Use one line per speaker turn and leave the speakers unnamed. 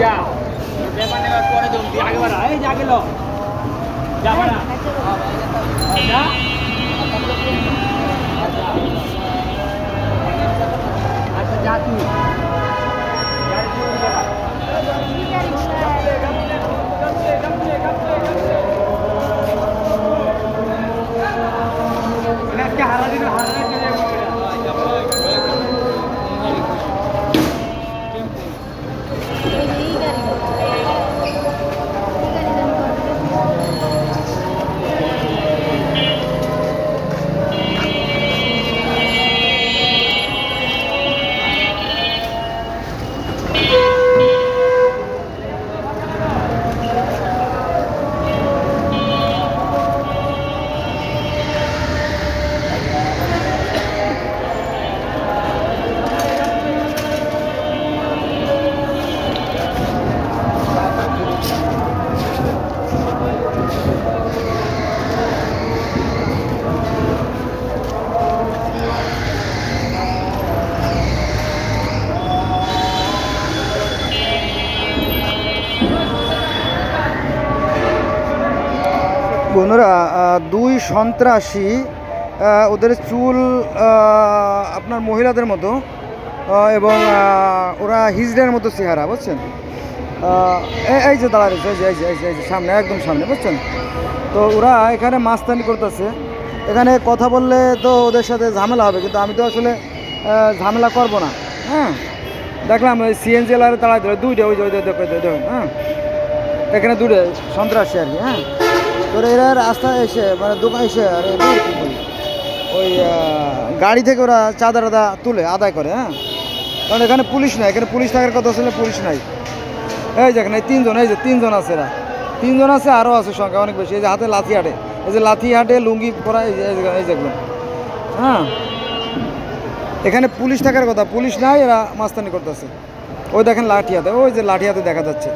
যা ব্যাপার নেবার পরে দম দিয়ে আগে বাড়া। এই যে আগে লো যা বাড়া। যা। আচ্ছা যা তুই।
এই গাড়ি
বন্ধুরা দুই সন্ত্রাসী ওদের চুল আপনার মহিলাদের মতো এবং ওরা হিজড়ের মতো চেহারা, বুঝছেন? এই- যে যে সামনে, একদম সামনে, বুঝছেন? তো ওরা এখানে মাস্তানি করতেছে। এখানে কথা বললে তো ওদের সাথে ঝামেলা হবে, কিন্তু আমি তো আসলে ঝামেলা করব না। হ্যাঁ? দেখলাম ওই সিএনজি দাঁড়ায় দিল দুইটা, ওই যে ওই যে দেখো দেখো হ্যাঁ? এখানে দূরে সন্ত্রাসী আর কি হ্যাঁ? তো এরা রাস্তা এসে মানে দোকান এসে, আর ওই গাড়ি থেকে ওরা চাঁদা টাদা তুলে আদায় করে হ্যাঁ? কারণ এখানে পুলিশ নাই, এখানে পুলিশ থাকার কথা ছিল পুলিশ নাই। এই যে এখানে তিনজন, এই যে তিনজন আছে এরা। তিনজন আছে আরও আছে সংখ্যা অনেক বেশি। এই যে হাতে লাথি হাটে, এই যে লাথি হাটে, লুঙ্গি পরা, এই যে, এই যেগুলো হ্যাঁ? এখানে পুলিশ থাকার কথা, পুলিশ নাই, এরা মাস্তানি করতেছে। ওই দেখেন লাঠি হাতে, ওই যে লাঠি হাতে দেখা যাচ্ছে।